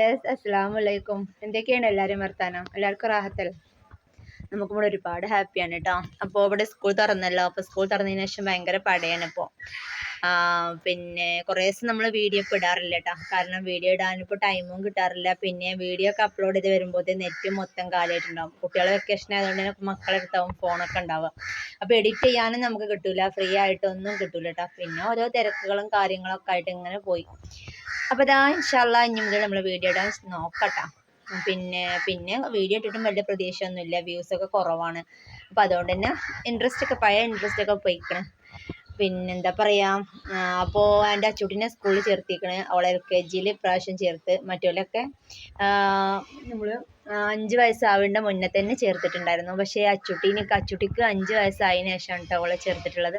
Yes അസ്സലാമു വലൈക്കും എന്തൊക്കെയാണ് എല്ലാവരും വർത്താനം? എല്ലാവർക്കും റാഹത്തൽ. നമുക്കും ഇവിടെ ഒരുപാട് ഹാപ്പിയാണ് കേട്ടോ അപ്പോൾ ഇവിടെ സ്കൂൾ തുറന്നല്ലോ. അപ്പോൾ സ്കൂൾ തുറന്നതിന് ശേഷം ഭയങ്കര പടയാണ് ഇപ്പോൾ പിന്നെ കുറേ ദിവസം നമ്മൾ വീഡിയോ ഒക്കെ ഇടാറില്ല കേട്ടോ കാരണം വീഡിയോ ഇടാനിപ്പോൾ ടൈമും കിട്ടാറില്ല. പിന്നെ വീഡിയോ ഒക്കെ അപ്ലോഡ് ചെയ്ത് വരുമ്പോഴത്തേ നെറ്റ് മൊത്തം കാലിയായിട്ടുണ്ടാവും. കുട്ടികളെ വെക്കേഷൻ ആയതുകൊണ്ട് തന്നെ മക്കളെ അടുത്താവും ഫോണൊക്കെ ഉണ്ടാവുക. അപ്പോൾ എഡിറ്റ് ചെയ്യാനും നമുക്ക് കിട്ടൂല. ഫ്രീ ആയിട്ടൊന്നും കിട്ടൂല കേട്ടോ പിന്നെ ഓരോ തിരക്കുകളും കാര്യങ്ങളൊക്കെ ആയിട്ട് ഇങ്ങനെ പോയി. അപ്പോൾ ഇതാ ഇൻഷാല്ല ഇനി മുതൽ നമ്മൾ വീഡിയോ ഇടാൻ നോക്കട്ടാ. പിന്നെ പിന്നെ വീഡിയോ ഇട്ടിട്ടും വലിയ പ്രതീക്ഷയൊന്നുമില്ല. വ്യൂസൊക്കെ കുറവാണ്. അപ്പോൾ അതുകൊണ്ട് തന്നെ ഇൻട്രസ്റ്റ് ഒക്കെ പഴയ ഇൻട്രസ്റ്റ് ഒക്കെ പോയിക്കണ്. പിന്നെന്താ പറയുക അപ്പോൾ എന്റെ അച്ചൂട്ടിനെ സ്കൂളിൽ ചേർത്തിക്കണേ. അവളെ എൽ കെ ജിയിൽ ഇപ്രാവശ്യം ചേർത്ത്. മറ്റോലൊക്കെ നമ്മൾ അഞ്ച് വയസ്സാവേണ്ട മുന്നേ തന്നെ ചേർത്തിട്ടുണ്ടായിരുന്നു. പക്ഷേ അച്ചുട്ടീന് അച്ചുട്ടിക്ക് അഞ്ച് വയസ്സായതിനു ശേഷമാണ് കേട്ടോ അവളെ ചേർത്തിട്ടുള്ളത്.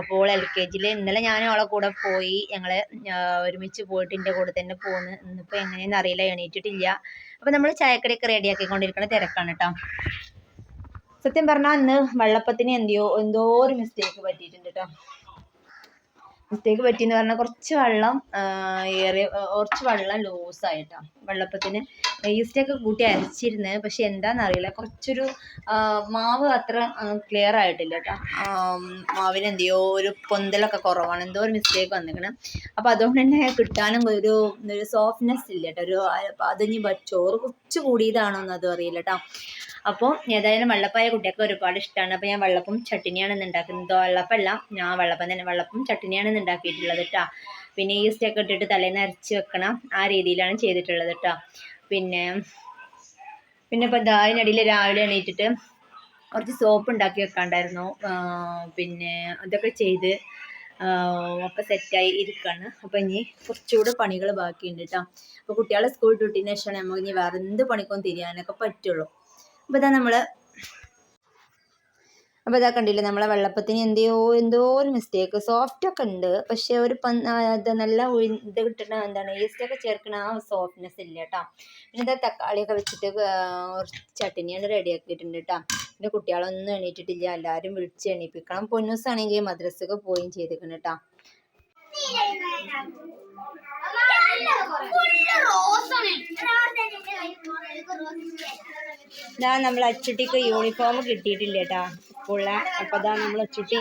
അപ്പോൾ എൽ കെ ജിയിൽ ഇന്നലെ ഞാൻ അവളെ കൂടെ പോയി ഞങ്ങൾ ഒരുമിച്ച് പോയിട്ട് എന്റെ കൂടെ തന്നെ പോന്ന്. ഇന്നിപ്പോൾ എങ്ങനെയെന്ന് അറിയില്ല എണീറ്റിട്ടില്ല. അപ്പോൾ നമ്മൾ ചായക്കടിയൊക്കെ റെഡിയാക്കിക്കൊണ്ടിരിക്കുന്ന തിരക്കാണ് കേട്ടോ സത്യം പറഞ്ഞാൽ അന്ന് വെള്ളപ്പത്തിന് എന്തോ എന്തോ ഒരു മിസ്റ്റേക്ക് പറ്റിയിട്ടുണ്ട് കേട്ടോ മിസ്റ്റേക്ക് പറ്റിയെന്ന് പറഞ്ഞാൽ കുറച്ച് വെള്ളം ഏറെ കുറച്ച് വെള്ളം ലൂസായിട്ടാ വെള്ളപ്പത്തിന് ഈസ്റ്റൊക്കെ കൂട്ടി അരച്ചിരുന്നത് പക്ഷെ എന്താണെന്നറിയില്ല കുറച്ചൊരു മാവ് അത്ര ക്ലിയർ ആയിട്ടില്ല കേട്ടോ. മാവിന് എന്തെയോ ഒരു പൊന്തലൊക്കെ കുറവാണ്. എന്തോ ഒരു മിസ്റ്റേക്ക് വന്നിരിക്കണം അപ്പോൾ അതുകൊണ്ട് തന്നെ കിട്ടാനും ഒരു ഒരു സോഫ്റ്റ്നെസ് ഇല്ല കേട്ടോ. ഒരു അതിഞ്ഞ് ചോറ് കുറച്ച് കൂടിയതാണോ എന്ന് അതും അറിയില്ല കേട്ടോ. അപ്പോൾ ഏതായാലും വെള്ളപ്പായ കുട്ടിയൊക്കെ ഒരുപാട് ഇഷ്ടമാണ് അപ്പോൾ ഞാൻ വെള്ളപ്പം ചട്ടിനിയാണ് ഇന്ന് ഉണ്ടാക്കുന്നത് വെള്ളപ്പമല്ല ഞാൻ വെള്ളപ്പം തന്നെ. വെള്ളപ്പം ചട്ടിനിയാണ് ഇന്ന് ഉണ്ടാക്കിയിട്ടുള്ളത് കേട്ടോ. പിന്നെ ഈസ്റ്റ് ഒക്കെ ഇട്ടിട്ട് തലേന്ന് അരച്ച് വെക്കണം. ആ രീതിയിലാണ് ചെയ്തിട്ടുള്ളത് കേട്ടോ. പിന്നെ പിന്നെ ഇപ്പോൾ അതിനിടയിൽ രാവിലെ എണീറ്റിട്ട് കുറച്ച് സോപ്പ് ഉണ്ടാക്കി വെക്കാണ്ടായിരുന്നു. പിന്നെ അതൊക്കെ ചെയ്ത് ഒക്കെ സെറ്റായി ഇരിക്കുകയാണ് അപ്പോൾ ഇനി കുറച്ചുകൂടെ പണികൾ ബാക്കിയുണ്ട് കേട്ടോ അപ്പോൾ കുട്ടികളെ സ്കൂൾ ഡ്യൂട്ടിന് ശേഷമാണ് നമുക്ക് ഇനി വേറെ എന്ത് പണിക്കും തിരിയാനൊക്കെ പറ്റുള്ളൂ. അപ്പോൾ ഇതാ നമ്മൾ അപ്പോൾ ഇതാ കണ്ടില്ലേ നമ്മളെ വെള്ളപ്പത്തിന് എന്തെയോ എന്തോ ഒരു മിസ്റ്റേക്ക് സോഫ്റ്റ് ഒക്കെ ഉണ്ട് പക്ഷേ ഒരു ഇത് നല്ല ഇത് കിട്ടണ എന്താണ് ഈസ്റ്റൊക്കെ ചേർക്കണ ആ സോഫ്റ്റ്നെസ് ഇല്ല കേട്ടോ പിന്നെ ഇതാ തക്കാളിയൊക്കെ വെച്ചിട്ട് ചട്ടിനിയാണ് റെഡിയാക്കിയിട്ടുണ്ട് കേട്ടോ പിന്നെ കുട്ടികളൊന്നും എണീറ്റിട്ടില്ല എല്ലാവരും വിളിച്ച് എണീപ്പിക്കണം. പൊന്നൂസാണെങ്കിൽ മദ്രസക്ക് പോവുകയും ചെയ്തിരിക്കണം കേട്ടോ ഇതാ നമ്മൾ അച്ചുട്ടിക്ക് യൂണിഫോം കിട്ടിയിട്ടില്ല കേട്ടാ സ്കൂളിലെ അപ്പോൾ ഇതാ നമ്മൾ അച്ചുട്ടി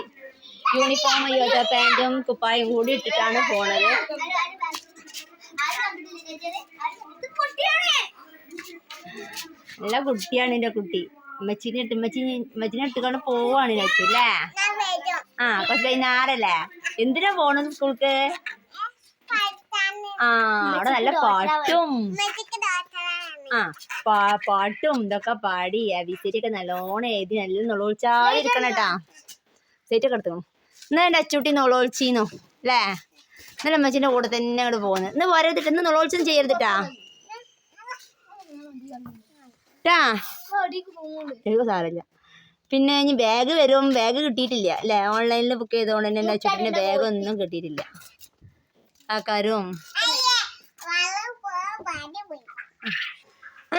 യൂണിഫോം യോജ പാന്റും കുപ്പായും കൂടി ഇട്ടിട്ടാണ് പോണത്. നല്ല കുട്ടിയാണ് എന്റെ കുട്ടി. അമ്മച്ചിനെ ഇട്ട് ഉമ്മച്ചിനെ ഇട്ടുകൊണ്ട് പോവാണ് അച്ചു അല്ലേ? ആ കുറച്ച് വൈകുന്നേരല്ലേ എന്തിനാ പോണത് സ്കൂൾക്ക് ആ അവിടെ നല്ല പാട്ടും. ആ പാട്ടും ഇതൊക്കെ പാടി അവിസരിയൊക്കെ നല്ലോണം എഴുതി നല്ല നുളോളിച്ചാതിരിക്കണം കേട്ടാ. സെറ്റ് ഒക്കെ എടുത്തു. എന്നാ എന്റെ അച്ചൂട്ടി നുളോളിച്ചീന്നോ അല്ലേ? ഇന്നലെ അമ്മച്ചിന്റെ കൂടെ തന്നെ അങ്ങോട്ട് പോകുന്നത് ഇന്ന് വരരുതിട്ട് ഇന്ന് നുളോളിച്ചും ചെയ്യരുതിട്ടാ. ട്ടാ. സാരമില്ല. പിന്നെ ഇനി ബാഗ് വരും. ബാഗ് കിട്ടിയിട്ടില്ല അല്ലേ? ഓൺലൈനിൽ ബുക്ക് ചെയ്തോണ്ട് തന്നെ അച്ചൂട്ടിന്റെ ബാഗ് ഒന്നും കിട്ടിയിട്ടില്ല. ആക്കാരും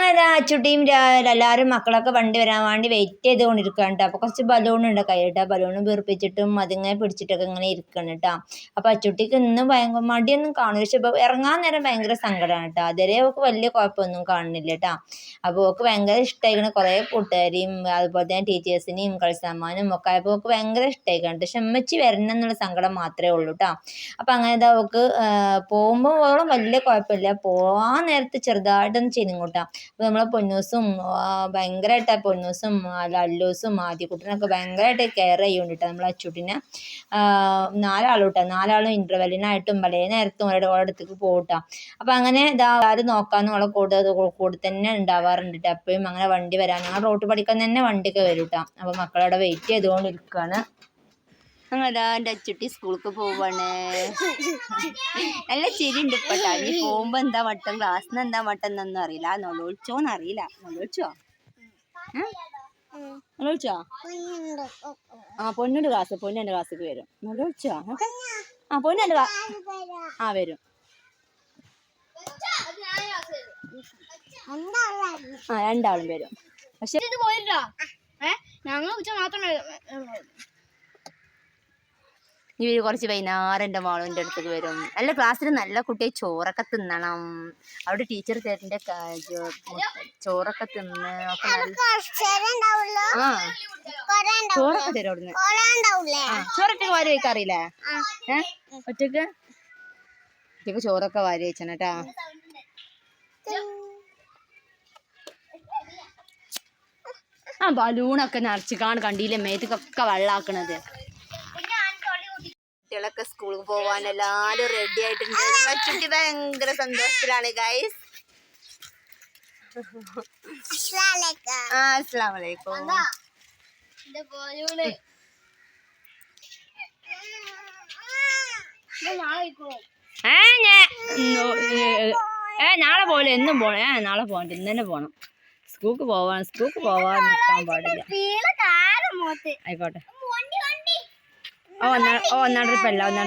അങ്ങനെ അച്ചുട്ടിയും എല്ലാവരും മക്കളൊക്കെ വണ്ടി വരാൻ വേണ്ടി വെയിറ്റ് ചെയ്തുകൊണ്ടിരിക്കുകയാണ് കേട്ടോ അപ്പോൾ കുറച്ച് ബലൂൺ ഉണ്ട് ആ ബലൂൺ വീർപ്പിച്ചിട്ടും അതിങ്ങനെ പിടിച്ചിട്ടൊക്കെ ഇങ്ങനെ ഇരിക്കണം കേട്ടോ അപ്പോൾ അച്ചുട്ടിക്ക് ഇന്ന് ഭയങ്കര മടിയൊന്നും കാണില്ല പക്ഷെ ഇപ്പോൾ ഇറങ്ങാൻ നേരം ഭയങ്കര സങ്കടമാണ് കേട്ടോ അതുവരെ അവൾക്ക് വലിയ കുഴപ്പമൊന്നും കാണുന്നില്ല കേട്ടോ അപ്പോൾ അവൾക്ക് ഭയങ്കര ഇഷ്ടമായിരിക്കണം കുറേ കൂട്ടുകാരെയും അതുപോലെ തന്നെ ടീച്ചേഴ്സിനെയും കളിസമ്മാനും ഒക്കെ ആയപ്പോൾ അവൾക്ക് ഭയങ്കര ഇഷ്ടമായിരിക്കണം പക്ഷെ അമ്മച്ചി വരണം എന്നുള്ള സങ്കടം മാത്രമേ ഉള്ളൂ കേട്ടോ അപ്പോൾ അങ്ങനെ ഇതാ അവൾക്ക് പോകുമ്പോൾ വലിയ കുഴപ്പമില്ല. പോകാൻ നേരത്ത് ചെറുതായിട്ടൊന്ന് ചെരിങ്ങോട്ടാം അപ്പോൾ നമ്മളെ പൊന്നൂസും ഭയങ്കരമായിട്ട് ആ പൊന്നൂസും ലല്ലൂസും ആദ്യക്കുട്ടനൊക്കെ ഭയങ്കരമായിട്ട് കെയർ ചെയ്യുന്നുണ്ട് നമ്മളെ അച്ചുട്ടിനെ. നാലാളും കേട്ടോ നാലാളും ഇന്റർവെല്ലിനായിട്ടും പല നേരത്തും ഓരോ അടുത്തേക്ക് പോകട്ടോ അപ്പോൾ അങ്ങനെ ഇതാ ആരും നോക്കാമെന്ന് ഓളെ കൂടെ കൂടെ തന്നെ ഉണ്ടാവാറുണ്ട് കേട്ടോ എപ്പോഴും അങ്ങനെ വണ്ടി വരാൻ ഞങ്ങൾ റോട്ട് പഠിക്കാൻ തന്നെ വണ്ടിയൊക്കെ വരും കേട്ടോ അപ്പോൾ മക്കളവിടെ വെയിറ്റ് ചെയ്തുകൊണ്ട് ഞങ്ങളതാ എന്റെ അച്ചുട്ടി സ്കൂൾക്ക് പോവാണ്. നല്ല ചിരി ഉണ്ട് ഇപ്പട്ടാ ഇനി പോകുമ്പോ എന്താ വട്ടം? ക്ലാസ്സിന് എന്താ വട്ടം എന്നൊന്നും അറിയില്ല. നൊളോളിച്ചോന്ന് അറിയില്ല. നൊളോളിച്ചോ നൊളോളിച്ചോ ആ പൊന്നുണ്ട് ക്ലാസ് പൊന്നു ക്ലാസ്സിക്ക് വരും. നൊളോളിച്ചോ ആ പൊന്നു ആ വരും. ആ രണ്ടാളും വരും. പക്ഷെ ഞങ്ങൾ ഉച്ച മാത്രം ഇനി കുറച്ച് വൈകുന്നേരം എന്റെ മോളുന്റെ അടുത്തേക്ക് വരും. അല്ല ക്ലാസ്സിൽ നല്ല കുട്ടിയെ ചോറൊക്കെ തിന്നണം. അവിടെ ടീച്ചർ തരേണ്ട ചോറൊക്കെ തിന്ന് ഒക്കെ ആ ചോറൊക്കെ തരും അവിടുന്ന്? ചോറൊക്കെ വാരി വയ്ക്കാറില്ലേ ഏഹ് ഒറ്റയ്ക്ക്? ഒറ്റയ്ക്ക് ചോറൊക്കെ വാരി വെച്ചാണ് കേട്ടാ. ആ ബലൂണൊക്കെ നിറച്ചിക്കാണ് കണ്ടില്ലേ? മേത്തേക്കൊക്കെ വെള്ളാക്കണത്. കുട്ടികളൊക്കെ സ്കൂളിൽ പോവാൻ എല്ലാരും റെഡി ആയിട്ടുണ്ട്. ഭയങ്കര സന്തോഷത്തിലാണ് ഗൈസ് ആ അസ്സാം വലൈക്കും ഏ നാളെ പോലെ എന്നും പോണം. ഏ നാളെ പോകണ്ട ഇന്ന് തന്നെ പോണം. സ്കൂൾക്ക് പോവാൻ സ്കൂൾക്ക് പോവാൻ നിൽക്കാൻ പാടില്ല. ആയിക്കോട്ടെ. ഓ ഒന്നാ ഓ ഒന്നാം ട്രിപ്പല്ല ഒന്നാം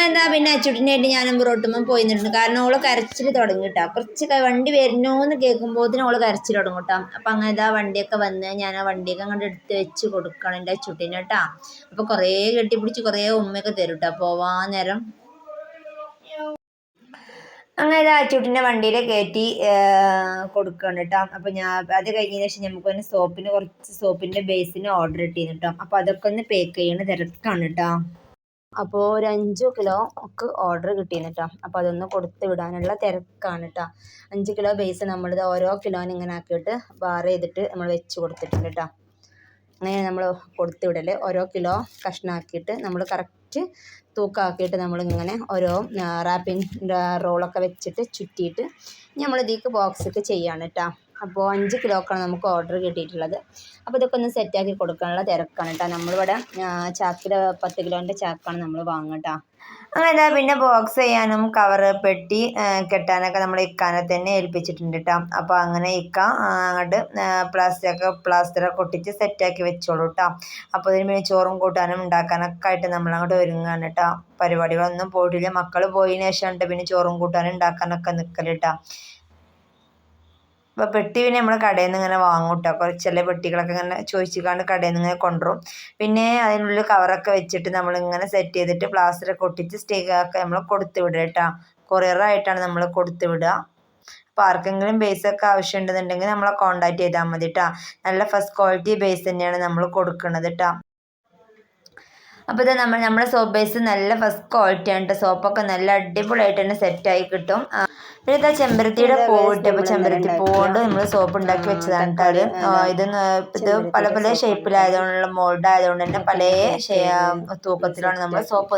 എന്താ പിന്നെ അച്ചുട്ടിനായിട്ട് ഞാനും പുറോട്ടുമ്പോൾ പോയി നിന്നിട്ടുണ്ട് കാരണം ഓൾ കരച്ചിൽ തുടങ്ങി കേട്ടോ കുറച്ച് വണ്ടി വരുന്നോന്ന് കേൾക്കുമ്പോഴത്തേനും ഓൾ കരച്ചിൽ തുടങ്ങും കേട്ടോ അപ്പം അങ്ങനെ ഇതാ വണ്ടിയൊക്കെ വന്ന് ഞാൻ ആ വണ്ടിയൊക്കെ അങ്ങോട്ട് എടുത്ത് വെച്ച് കൊടുക്കണം എന്റെ അച്ചുട്ടിനെ കേട്ടോ അപ്പോൾ കുറേ കെട്ടിപ്പിടിച്ച് കുറേ ഉമ്മയൊക്കെ തരും കേട്ടോ പോവാൻ നേരം അങ്ങനെ അച്ചൂട്ടിന്റെ വണ്ടിയിൽ കയറ്റി കൊടുക്കണം കേട്ടോ. അപ്പോൾ ഞാൻ അത് കഴിഞ്ഞതിന് ശേഷം നമുക്ക് തന്നെ സോപ്പിന് കുറച്ച് സോപ്പിന്റെ ബേസിന് ഓർഡർ ഇട്ടിരുന്നു കേട്ടോ. അപ്പോൾ അതൊക്കെ ഒന്ന് പേക്ക് ചെയ്യണ തിരക്കാണ് കേട്ടോ. അപ്പോൾ ഒരു അഞ്ച് കിലോ ഒക്കെ ഓർഡർ കിട്ടിയിരുന്നു കേട്ടോ. അപ്പോൾ അതൊന്ന് കൊടുത്ത് വിടാനുള്ള തിരക്കാണ് കേട്ടോ. അഞ്ച് കിലോ ബേസ് നമ്മളിത് ഓരോ കിലോന് ഇങ്ങനെ ആക്കിയിട്ട് ബാർ ചെയ്തിട്ട് നമ്മൾ വെച്ച് കൊടുത്തിട്ടുണ്ട് കേട്ടോ. അങ്ങനെ നമ്മൾ കൊടുത്ത് വിടൽ ഓരോ കിലോ കഷ്ണാക്കിയിട്ട് നമ്മൾ കറക്റ്റ് തൂക്കമാക്കിയിട്ട് നമ്മളിങ്ങനെ ഓരോ റാപ്പിംഗ് റോളൊക്കെ വെച്ചിട്ട് ചുറ്റിയിട്ട് നമ്മൾ ഇതിലേക്ക് ബോക്സൊക്കെ ചെയ്യാണ് കേട്ടോ അപ്പോൾ അഞ്ച് കിലോക്കാണ് നമുക്ക് ഓർഡർ കിട്ടിയിട്ടുള്ളത്. അപ്പോൾ ഇതൊക്കെ ഒന്ന് സെറ്റാക്കി കൊടുക്കാനുള്ള തിരക്കാണ് കേട്ടോ നമ്മളിവിടെ ചാക്കിൽ പത്ത് കിലോന്റെ ചാക്കാണ് നമ്മൾ വാങ്ങുക കേട്ടോ അങ്ങനെ പിന്നെ ബോക്സ് ചെയ്യാനും കവർ പെട്ടി കെട്ടാനൊക്കെ നമ്മൾ ഇക്കാനെ തന്നെ ഏൽപ്പിച്ചിട്ടുണ്ട് കേട്ടോ അപ്പോൾ അങ്ങനെ ഇക്ക അങ്ങോട്ട് പ്ലാസ്റ്ററൊക്കെ പ്ലാസ്റ്ററൊക്കെ ഒട്ടിച്ച് സെറ്റാക്കി വെച്ചോളൂ കേട്ടോ അപ്പോൾ ഇതിന് പിന്നെ ചോറും കൂട്ടാനും ഉണ്ടാക്കാനൊക്കെ ആയിട്ട് നമ്മൾ അങ്ങോട്ട് ഒരുങ്ങുകയാണ് കേട്ടോ പരിപാടികളൊന്നും പോയിട്ടില്ല. മക്കൾ പോയതിന് ശേഷമാണ് പിന്നെ ചോറും കൂട്ടാനും ഉണ്ടാക്കാനൊക്കെ നിൽക്കൽ കേട്ടോ അപ്പോൾ പെട്ടി പിന്നെ നമ്മൾ കടയിൽ നിന്ന് ഇങ്ങനെ വാങ്ങും കേട്ടോ കുറച്ച് ചില പെട്ടികളൊക്കെ ഇങ്ങനെ ചോദിച്ചിക്കാണ്ട് കടയിൽ നിന്ന് ഇങ്ങനെ കൊണ്ടുവരും. പിന്നെ അതിനുള്ളിൽ കവറൊക്കെ വെച്ചിട്ട് നമ്മൾ ഇങ്ങനെ സെറ്റ് ചെയ്തിട്ട് പ്ലാസ്റ്ററൊക്കെ ഒട്ടിച്ച് സ്റ്റിക്കൊക്കെ നമ്മൾ കൊടുത്ത് വിടുക കേട്ടോ. കൊറിയറായിട്ടാണ് നമ്മൾ കൊടുത്ത് വിടുക. അപ്പോൾ ആർക്കെങ്കിലും ബേസൊക്കെ ആവശ്യമുണ്ടെന്നുണ്ടെങ്കിൽ നമ്മളെ കോണ്ടാക്ട് ചെയ്താൽ മതി കേട്ടോ. നല്ല ഫസ്റ്റ് ക്വാളിറ്റി ബേസ് തന്നെയാണ് നമ്മൾ കൊടുക്കുന്നത് കേട്ടോ. അപ്പോൾ ഇത് നമ്മൾ നമ്മുടെ സോപ്പ് ബേസ് നല്ല ഫസ്റ്റ് ക്വാളിറ്റി ആണ് കേട്ടോ. സോപ്പൊക്കെ നല്ല അടിപൊളിയായിട്ട് തന്നെ സെറ്റായി കിട്ടും. പിന്നെ ഇതാ ചെമ്പരത്തിയുടെ പൂ ഇപ്പോൾ ചെമ്പരത്തി പൂവുകൊണ്ട് നമ്മൾ സോപ്പ് ഉണ്ടാക്കി വെച്ചതാണ് കേട്ടോ ഇത് ഇത് പല പല ഷേപ്പിലായതുകൊണ്ടുള്ള മോൾഡ് ആയതുകൊണ്ട് തന്നെ പല തൂക്കത്തിലാണ് നമ്മൾ സോപ്പ്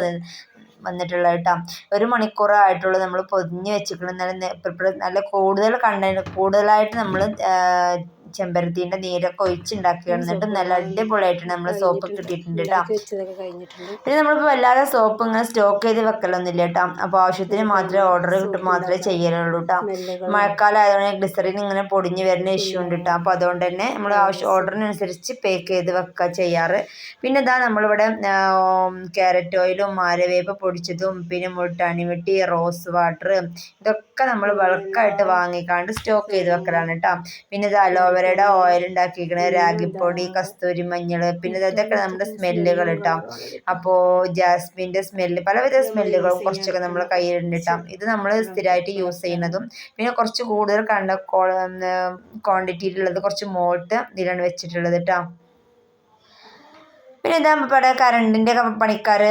വന്നിട്ടുള്ളത് കേട്ടോ. ഒരു മണിക്കൂറായിട്ടുള്ള നമ്മൾ പൊതിഞ്ഞ് വെച്ചിട്ടുള്ള നല്ല നല്ല കൂടുതൽ കണ്ടന്റ് കൂടുതലായിട്ട് നമ്മൾ ചെമ്പരത്തീന്റെ നീരൊക്കെ ഒഴിച്ചുണ്ടാക്കി എന്നിട്ട് നല്ല അടിപൊളിയായിട്ട് നമ്മൾ സോപ്പ് കിട്ടിയിട്ടുണ്ട് കേട്ടോ. പിന്നെ നമ്മളിപ്പോൾ വല്ലാതെ സോപ്പ് ഇങ്ങനെ സ്റ്റോക്ക് ചെയ്ത് വെക്കലൊന്നുമില്ല കേട്ടോ. അപ്പോൾ ആവശ്യത്തിന് മാത്രമേ ഓർഡർ കിട്ടും മാത്രമേ ചെയ്യലുള്ളൂ കേട്ടോ. മഴക്കാലം ആയതുകൊണ്ട് ഗ്ലിസറിൻ ഇങ്ങനെ പൊടിഞ്ഞ് വരുന്ന ഇഷ്യൂ ഉണ്ട് കേട്ടോ. അപ്പോൾ അതുകൊണ്ട് തന്നെ നമ്മൾ ആവശ്യം ഓർഡറിനനുസരിച്ച് പേക്ക് ചെയ്ത് വെക്കുക ചെയ്യാറ്. പിന്നെ ഇതാ നമ്മളിവിടെ ക്യാരറ്റ് ഓയിലും മാരവേപ്പ് പൊടിച്ചതും പിന്നെ മുട്ടാണി വെട്ടി റോസ് വാട്ടർ ഇതൊക്കെ നമ്മൾ ബൾക്കായിട്ട് വാങ്ങിക്കാണ്ട് സ്റ്റോക്ക് ചെയ്ത് വെക്കലാണ് കേട്ടോ. പിന്നെ ഇത് അലോവേരയുടെ ഓയിൽ ഉണ്ടാക്കിയിരിക്കണ രാഗിപ്പൊടി കസ്തൂരി മഞ്ഞൾ പിന്നെ ഇത് ഇതൊക്കെ നമ്മുടെ സ്മെല്ലുകൾ കേട്ടോ അപ്പോൾ ജാസ്മിന്റെ സ്മെല്ല് പലവിധ സ്മെല്ലുകളും കുറച്ചൊക്കെ നമ്മൾ കയ്യിലുണ്ട് കേട്ടോ ഇത് നമ്മൾ സ്ഥിരമായിട്ട് യൂസ് ചെയ്യുന്നതും പിന്നെ കുറച്ച് കൂടുതൽ കണ്ട ക്വാണ്ടിറ്റിയിലുള്ളത് കുറച്ച് മോട്ട് ഇതിലാണ് വെച്ചിട്ടുള്ളത് കേട്ടോ പിന്നെ ഇതാ ഇവിടെ കറണ്ടിന്റെ പണിക്കാർ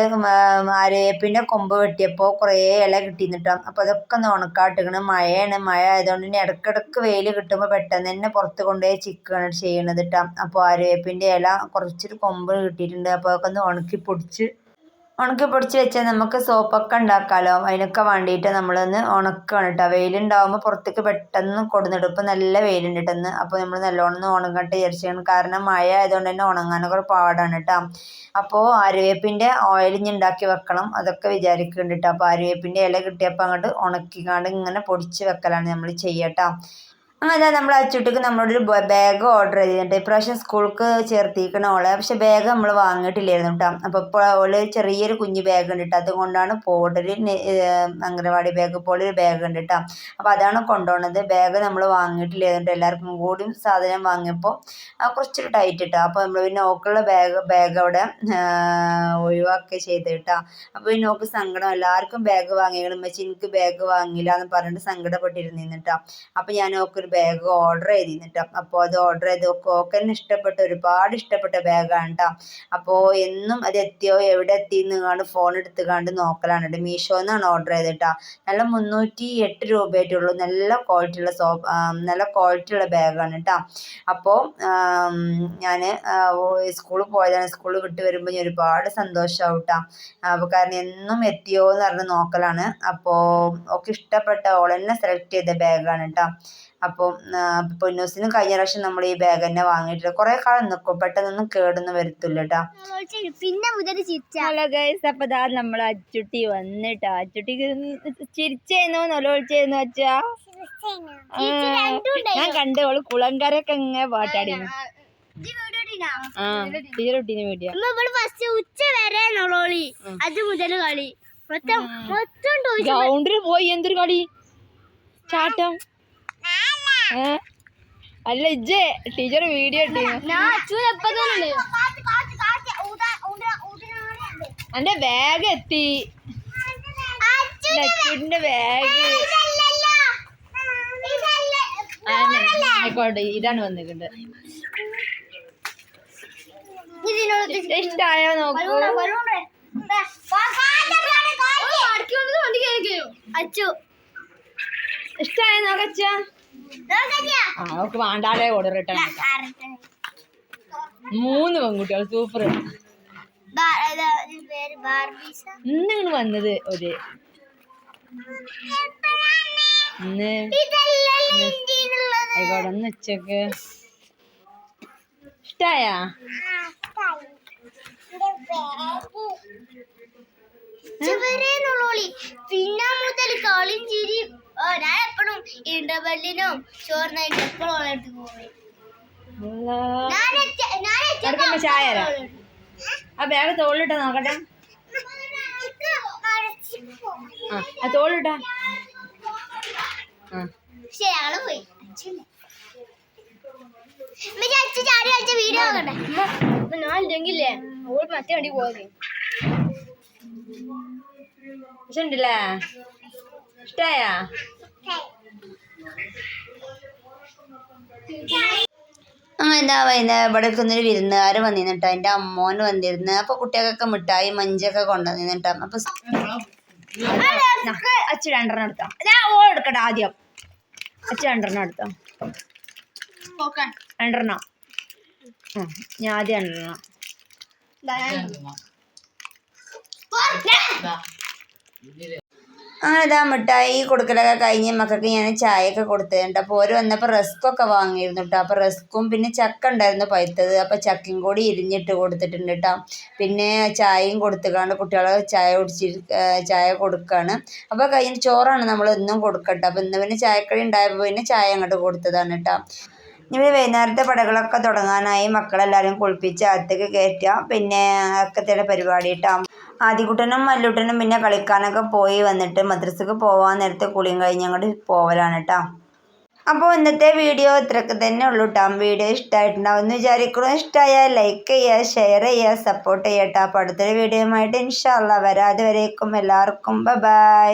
പിന്നെ കൊമ്പ് വെട്ടിയപ്പോൾ കുറേ ഇല കിട്ടിയിരുന്നിട്ടോ അപ്പോൾ അതൊക്കെ ഒന്ന് ഉണക്കാട്ടിക്കണ്. മഴയാണ്. മഴ ആയതുകൊണ്ട് തന്നെ ഇടയ്ക്കിടയ്ക്ക് വെയിൽ കിട്ടുമ്പോൾ പെട്ടെന്ന് തന്നെ പുറത്ത് കൊണ്ടുപോയി ചിക്കുകയാണ് ചെയ്യണത് കേട്ടോ അപ്പോൾ ആരേപ്പിന്റെ ഇല കുറച്ചൊരു കൊമ്പ് കിട്ടിയിട്ടുണ്ട്. അപ്പോൾ അതൊക്കെ ഒന്ന് ഉണക്കി പൊടിച്ച് ഉണക്കി പൊടിച്ച് വെച്ചാൽ നമുക്ക് സോപ്പൊക്കെ ഉണ്ടാക്കാമല്ലോ അതിനൊക്കെ വേണ്ടിയിട്ട് നമ്മളൊന്ന് ഉണക്കുകയാണ് കേട്ടോ വെയിലുണ്ടാകുമ്പോൾ പുറത്തേക്ക് പെട്ടെന്ന് കൊടുന്നിടും ഇപ്പം നല്ല വെയിലുണ്ട് കേട്ടെന്ന് അപ്പോൾ നമ്മൾ നല്ലോണം ഉണങ്ങട്ട് വിചാരിച്ചാണ് കാരണം മഴ ആയതുകൊണ്ട് തന്നെ ഉണങ്ങാനൊക്കെ പാടാണ് കേട്ടോ അപ്പോൾ ആര്യവേപ്പിന്റെ ഓയിൽ ഇനി ഉണ്ടാക്കി വെക്കണം. അതൊക്കെ വിചാരിക്കുന്നുണ്ട് കേട്ടോ അപ്പോൾ ആര്യവേപ്പിന്റെ ഇല കിട്ടിയപ്പോൾ അങ്ങോട്ട് ഉണക്കിക്കാണ്ട് ഇങ്ങനെ പൊടിച്ച് വെക്കലാണ് നമ്മൾ ചെയ്യട്ടോ അങ്ങനെ നമ്മൾ അച്ചുട്ടിക്ക് നമ്മളൊരു ബാഗ് ഓർഡർ ചെയ്തിട്ടുണ്ട്. ഇപ്രാവശ്യം സ്കൂൾക്ക് ചേർത്തിരിക്കണ ഓളെ. പക്ഷെ ബാഗ് നമ്മൾ വാങ്ങിയിട്ടില്ലായിരുന്നു കേട്ടോ അപ്പോൾ ഇപ്പോൾ ഓൾ ചെറിയൊരു കുഞ്ഞു ബാഗ് ഉണ്ട് കേട്ടോ അതുകൊണ്ടാണ് പോടൊരു അംഗനവാടി ബാഗ് പോലെ ഒരു ബാഗ് ഉണ്ട് കേട്ടോ അപ്പോൾ അതാണ് കൊണ്ടുപോകുന്നത് ബാഗ് നമ്മൾ വാങ്ങിയിട്ടില്ലായിരുന്നു എല്ലാവർക്കും കൂടി സാധനം വാങ്ങിയപ്പോൾ കുറച്ചൊരു ടൈറ്റ് ഇട്ടോ അപ്പോൾ നമ്മൾ പിന്നെ ഓക്കുള്ള ബാഗ് ബാഗ് അവിടെ ഒഴിവാക്കുക ഒഴിവാക്കി ചെയ്ത് കേട്ടോ അപ്പോൾ പിന്നെ ഓക്ക് സങ്കടം. എല്ലാവർക്കും ബാഗ് വാങ്ങിക്കണം. പക്ഷെ എനിക്ക് ബാഗ് വാങ്ങില്ല എന്ന് പറഞ്ഞിട്ട് സങ്കടപ്പെട്ടിരുന്നു കേട്ടോ അപ്പോൾ ഞാൻ ഓക്കൊരു ബാഗ് ഓർഡർ ചെയ്തിരുന്നിട്ടോ. അപ്പോൾ അത് ഓർഡർ ചെയ്ത് കോക്കലിന് ഇഷ്ടപ്പെട്ട ഒരുപാട് ഇഷ്ടപ്പെട്ട ബാഗാണ് കേട്ടോ അപ്പോൾ എന്നും അത് എത്തിയോ? എവിടെ എത്തി എന്ന് കണ്ട് ഫോൺ എടുത്ത് കണ്ട് നോക്കലാണ് കേട്ടോ മീഷോന്നാണ് ഓർഡർ ചെയ്തിട്ടാ നല്ല മുന്നൂറ്റി എട്ട് രൂപയായിട്ടുള്ളൂ നല്ല ക്വാളിറ്റി ഉള്ള സോ നല്ല ക്വാളിറ്റി ഉള്ള ബാഗാണ് കേട്ടോ അപ്പോൾ ഞാൻ സ്കൂളിൽ പോയതാണ്. സ്കൂളിൽ വിട്ട് വരുമ്പോൾ ഞാൻ ഒരുപാട് സന്തോഷമാവും കേട്ടോ അപ്പോൾ കാരണം എന്നും എത്തിയോ എന്ന് പറഞ്ഞ് നോക്കലാണ്. അപ്പോൾ ഒക്കെ ഇഷ്ടപ്പെട്ട ഓൾ തന്നെ സെലക്ട് ചെയ്ത ബാഗാണ് കേട്ടോ അപ്പോൾ പൊന്നൂസിനും കഴിഞ്ഞ പ്രാവശ്യം നമ്മൾ ഈ ബാഗ് തന്നെ വാങ്ങിയിട്ടില്ല. കുറേ കാലം നിൽക്കും പെട്ടെന്നൊന്നും കേടൊന്നും വരത്തില്ല കേട്ടോ പിന്നെ മുതൽ അപ്പൊ ദാ നമ്മൾ അച്ചുട്ടി വന്നിട്ടോ. അച്ചുട്ടിക്ക് ചിരിച്ചേന്നോ നൊലോളിച്ചേന്നോ അച്ഛാ ഞാൻ കണ്ടു ഓൾ കുളങ്കരൊക്കെ ഇങ്ങനെ ടീച്ചർ വീഡിയോ ഫസ്റ്റ് ഉച്ച വരെ നൊളോളി അത് മുതൽ കളി. മൊത്തം മൊത്തം ഗ്രൗണ്ടിൽ പോയി എന്തൊരു കളി? ചാട്ടം? അല്ല ഇജ്ജേ ടീച്ചർ വീഡിയോ എന്റെ ബാഗ് എത്തി. അച്ചുവിന്റെ ബാഗ് ആയിക്കോട്ടെ ഇതാണ് വന്നിട്ടുണ്ട് ഇഷ്ടായോ നോക്കൂ. അച്ചു. ഇഷ്ടായോ നോക്കച്ച ആ നമുക്ക് വാണ്ടാടെ ഓർഡർ ഇട്ടാ മൂന്ന് പെൺകുട്ടികൾ സൂപ്പർ ഇന്നിങ്ങനെ വന്നത് ഒരു ഇന്ന് ആയിക്കോട്ടെ ഒന്ന് ഉച്ചയ്ക്ക്. ഇഷ്ടായാ? പിന്നെ മുതൽ കളിയും ചിരി ഓ, ഞാൻ എപ്പോഴും ഇന്റർവെല്ലിനും ചോറിനായിട്ട് എപ്പോഴും പോകും. ചായ ആ ബാഗ് തോളിലിട്ടാ നോക്കട്ടെ. ആ പക്ഷെ ഞങ്ങൾ പോയി. വീഡിയോ നോക്കട്ടെ ഞാൻ ഇല്ലെങ്കിലേ ഓൾ മറ്റേ വണ്ടി പോകെ ഇഷ്ടണ്ടല്ലേ ഇഷ്ടായാ? അങ്ങനെ എന്താ വൈകുന്നേരം ഇവിടെ ഒന്നൊരു വിരുന്നുകാർ വന്നിരുന്നു കേട്ടോ എന്റെ അമ്മോന് വന്നിരുന്നു. അപ്പോൾ കുട്ടികൾക്കൊക്കെ മിഠായി മഞ്ചൊക്കെ കൊണ്ടുവന്നിരുന്നു കേട്ടോ അപ്പോൾ അച്ഛ രണ്ടെണ്ണം എടുത്തോ. ഞാൻ ഓ എടുക്കട്ടെ ആദ്യം. അച്ഛ രണ്ടെണ്ണം എടുത്തോ. രണ്ടെണ്ണം? ആ ഞാൻ ആദ്യം രണ്ടെണ്ണം. അങ്ങനെ ഇതാ മിഠായി കൊടുക്കലൊക്കെ കഴിഞ്ഞ് മക്കൾക്ക് ഞാൻ ചായയൊക്കെ കൊടുത്തിട്ടുണ്ട്. അപ്പോൾ ഓര് വന്നപ്പോൾ റസ്ക്കൊക്കെ വാങ്ങിയിരുന്നു കേട്ടോ അപ്പോൾ റസ്ക്കും പിന്നെ ചക്ക ഉണ്ടായിരുന്നു പഴുത്തത്. അപ്പോൾ ചക്കയും കൂടി ഇരിഞ്ഞിട്ട് കൊടുത്തിട്ടുണ്ട് കേട്ടോ പിന്നെ ചായയും കൊടുത്തുകൊണ്ട് കുട്ടികളെ ചായ കുടിച്ചി ചായ കൊടുക്കുകയാണ് അപ്പോൾ കഴിഞ്ഞ് ചോറാണ് നമ്മൾ ഒന്നും കൊടുക്കട്ടെ അപ്പോൾ ഇന്ന് പിന്നെ ചായക്കടി ഉണ്ടായപ്പോൾ പിന്നെ ചായ അങ്ങോട്ട് കൊടുത്തതാണ് കേട്ടോ ഇനി വൈകുന്നേരത്തെ പടകളൊക്കെ തുടങ്ങാനായി മക്കളെല്ലാവരും കുളിപ്പിച്ച് അകത്തേക്ക് കയറ്റുക പിന്നെ അക്കത്തേടെ പരിപാടി കേട്ടോ ആദ്യക്കുട്ടനും മല്ലുട്ടനും പിന്നെ കളിക്കാനൊക്കെ പോയി വന്നിട്ട് മദ്രസക്ക് പോവാൻ നേരത്തെ കുളിയും കഴിഞ്ഞ് അങ്ങോട്ട് പോവലാണ് കേട്ടോ അപ്പോൾ ഇന്നത്തെ വീഡിയോ ഇത്രയൊക്കെ തന്നെ ഉള്ളൂ കേട്ടോ വീഡിയോ ഇഷ്ടമായിട്ടുണ്ടാവും എന്ന് വിചാരിക്കണം ഇഷ്ടമായാൽ ലൈക്ക് ചെയ്യുക ഷെയർ ചെയ്യുക സപ്പോർട്ട് ചെയ്യട്ടോ അപ്പോൾ അടുത്തൊരു വീഡിയോയുമായിട്ട് ഇൻഷാല്ല വരാതെ വരേക്കും എല്ലാവർക്കും ബൈ